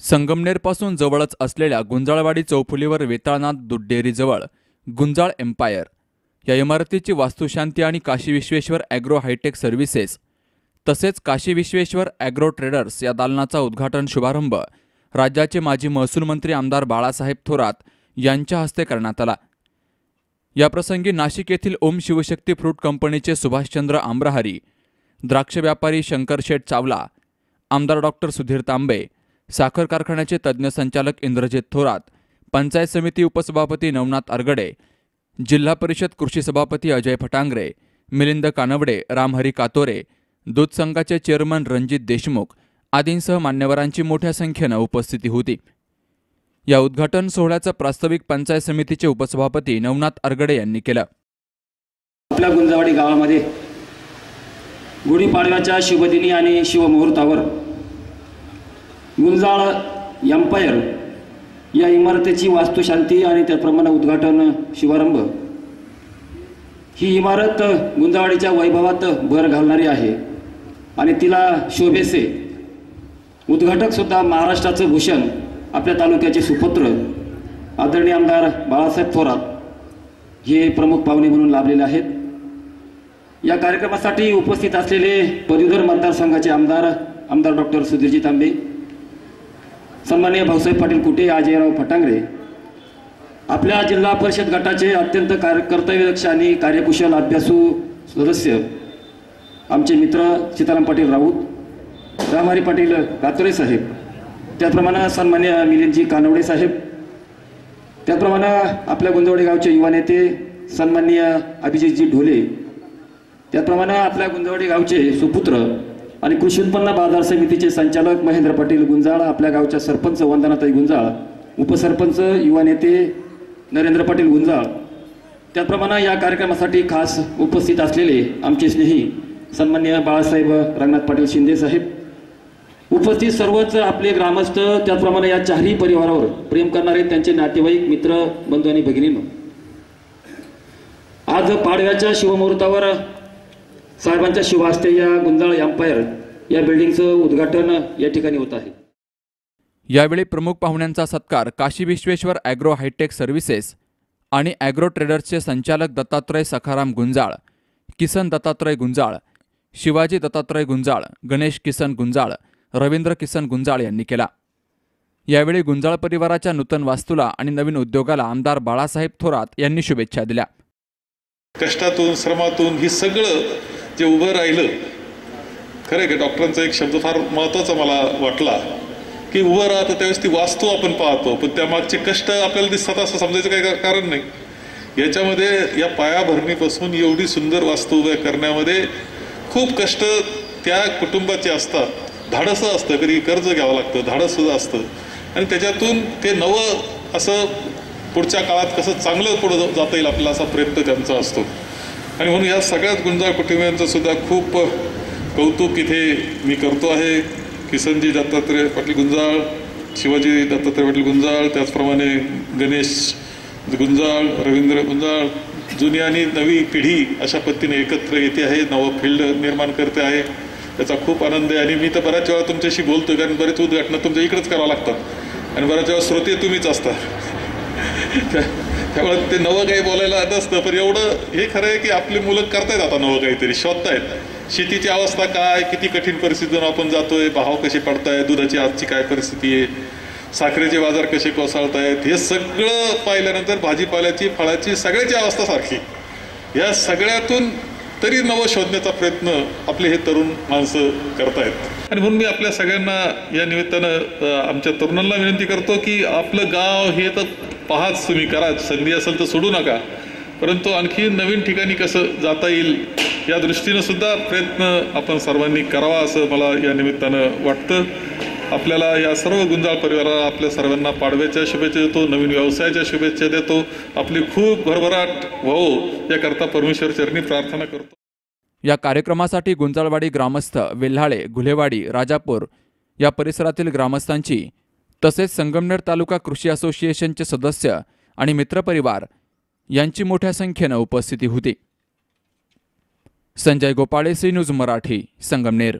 संगमनेरपासून जवळच असलेल्या गुंजाळवाडी चौफुलीवर वेताळनाथ दूध गुंजाळ एम्पायर या इमारतीची वास्तुशांती आणि Kashi Vishweshwar agro hitech services तसेच काशी विश्वेश्वर ॲग्रो ट्रेडर्स या दालनाचा उद्घाटन शुभारंभ राज्याचे माजी महसूल मंत्री आमदार बाळासाहेब थोरात यांच्या हस्ते करण्यात आला. याप्रसंगी नाशिक येथील ओम शिवशक्ती फ्रूट कंपनीचे सुभाषचंद्र आम्रहारी द्राक्ष व्यापारी शंकरशेठ चावला आमदार डॉक्टर सुधीर तांबे साखर कारखान्याचे तज्ज्ञ संचालक इंद्रजित थोरात पंचायत समिती उपसभापती नवनाथ अरगडे जिल्हा परिषद कृषी सभापती अजय फटांगरे मिलिंद कानवडे रामहरी कातोरे दूध संघाचे चेअरमन रणजित देशमुख आदींसह मान्यवरांची मोठ्या संख्येनं उपस्थिती होती. या उद्घाटन सोहळ्याचं प्रास्ताविक पंचायत समितीचे उपसभापती नवनाथ अरगडे यांनी केलं. आपल्या गुंजावाडी गावामध्ये गुढीपाडव्याच्या शिवदिनी आणि शिवमुहूर्तावर गुंजाळ एम्पायर या इमारतीची वास्तुशांती आणि त्याचप्रमाणे उद्घाटन शुभारंभ. ही इमारत गुंजावाडीच्या वैभवात भर घालणारी आहे आणि तिला शोभेसे. उद्घाटकसुद्धा महाराष्ट्राचं भूषण आपल्या तालुक्याचे सुपुत्र आदरणीय आमदार बाळासाहेब थोरात. हे प्रमुख पाहुणे म्हणून लाभलेले आहेत. या कार्यक्रमासाठी उपस्थित असलेले पदवीधर मतदारसंघाचे आमदार आमदार डॉक्टर सुधीरजी तांबे. सन्मान्य भाऊसाहेब पाटील कुटे अजयराव फटांगरे आपल्या जिल्हा परिषद गटाचे अत्यंत कार्य कर्तव्यदक्ष आणि कार्यकुशल अभ्यासू सदस्य आमचे मित्र सीताराम पाटील राऊत रामहारी पाटील कातोरे साहेब त्याचप्रमाणे सन्मान्य मिलिंदजी कानवडे साहेब त्याचप्रमाणे आपल्या गुंजवडे गावचे युवा नेते सन्माननीय अभिजितजी ढोले त्याचप्रमाणे आपल्या गुंजवडे गावचे सुपुत्र आणि कृषी उत्पन्न बाजार समितीचे संचालक महेंद्र पाटील गुंजाळ आपल्या गावच्या सरपंच वंदनाताई गुंजाळ उपसरपंच युवा नेते नरेंद्र पाटील गुंजाळ. त्याचप्रमाणे या कार्यक्रमासाठी खास उपस्थित असलेले आमचे स्नेही सन्मान्य बाळासाहेब रंगनाथ पाटील शिंदे साहेब. उपस्थित सर्वच आपले ग्रामस्थ त्याचप्रमाणे या चारही परिवारावर प्रेम करणारे त्यांचे नातेवाईक मित्र बंधू आणि भगिनींनो. आज पाडव्याच्या शिवमुहूर्तावर साहेबांच्या शिवास्ते या गुंजाळ एम्पायर या बिल्डिंगचं उद्घाटन या ठिकाणी होत आहे. यावेळी प्रमुख पाहुण्यांचा सत्कार Kashi Vishweshwar agro hitech services आणि ॲग्रो ट्रेडर्सचे संचालक दत्तात्रय सखाराम गुंजाळ किसन दत्तात्रय गुंजाळ शिवाजी दत्तात्रय गुंजाळ गणेश किसन गुंजाळ रवींद्र किसन गुंजाळ यांनी केला. यावेळी गुंजाळ परिवाराच्या नूतन वास्तूला आणि नवीन उद्योगाला आमदार बाळासाहेब थोरात यांनी शुभेच्छा दिल्या. कष्टातून श्रमातून ही सगळं जे उभं राहिलं. खरं आहे का? डॉक्टरांचा एक शब्द फार महत्त्वाचा मला वाटला की उभं राहतं त्यावेळेस ती वास्तू आपण पाहतो पण त्यामागचे कष्ट आपल्याला दिसतात असं समजायचं काही कारण नाही. याच्यामध्ये या पायाभरणीपासून एवढी सुंदर वास्तू उभ्या करण्यामध्ये खूप कष्ट त्या कुटुंबाचे असतात. धाडसं असतं कधी कर्ज घ्यावं लागतं धाडस सुद्धा असतं. आणि त्याच्यातून ते नवं असं पुढच्या काळात कसं चांगलं पुढं जाता येईल आपला असा प्रयत्न त्यांचा असतो. आणि म्हणून या सगळ्याच गुंजाळ कुटुंबियांचं सुद्धा खूप कौतुक इथे मी करतो आहे. किसनजी दत्तात्रय पाटील गुंजाळ शिवाजी दत्तात्रय पाटील गुंजाळ त्याचप्रमाणे गणेश गुंजाळ रवींद्र गुंजाळ जुनी आणि नवी पिढी अशा पद्धतीने एकत्र येते आहे नवं फील्ड निर्माण करते आहे. त्याचा खूप आनंद आहे. आणि मी तर बऱ्याच वेळा तुमच्याशी बोलतोय कारण बरेच उद्घाटनं तुमच्या इकडेच करावं लागतात. आणि बऱ्याच वेळा श्रोते तुम्हीच असता. त्यामुळे ते नवं काही बोलायला नसतं पण एवढं हे खरं आहे की आपली मुलं करतायत आता नवं काहीतरी शोधतायत. शेतीची अवस्था काय किती कठीण परिस्थितीतून आपण जातोय भाव कसे पडताय दुधाची आजची काय परिस्थिती आहे साखरेचे बाजार कसे कोसळतायत हे सगळं पाहिल्यानंतर भाजीपाल्याची फळाची सगळ्याची अवस्था सारखी. या सगळ्यातून तरी नवं शोधण्याचा प्रयत्न आपले हे तरुण माणसं करतायत. आणि म्हणून मी आपल्या सगळ्यांना या निमित्तानं आमच्या तरुणांना विनंती करतो की आपलं गाव हे तर पाहाच तुम्ही करा संधी असेल तर सोडू नका. परंतु आणखी नवीन ठिकाणी कसं जाता येईल या दृष्टीनं सुद्धा प्रयत्न आपण सर्वांनी करावा असं मला या निमित्तानं वाटतं. आपल्याला या सर्व गुंजाळ परिवाराला आपल्या सर्वांना पाडव्याच्या शुभेच्छा देतो नवीन व्यवसायाच्या शुभेच्छा देतो. आपली खूप भरभराट व्हावो याकरता परमेश्वर चरणी प्रार्थना करतो. या कार्यक्रमासाठी गुंजाळवाडी ग्रामस्थ वेल्हाळे घुलेवाडी राजापूर या परिसरातील ग्रामस्थांची तसेच संगमनेर तालुका कृषी असोसिएशनचे सदस्य आणि मित्रपरिवार यांची मोठ्या संख्येनं उपस्थिती होती. Sanjay Gopale C news Marathi Sangamner.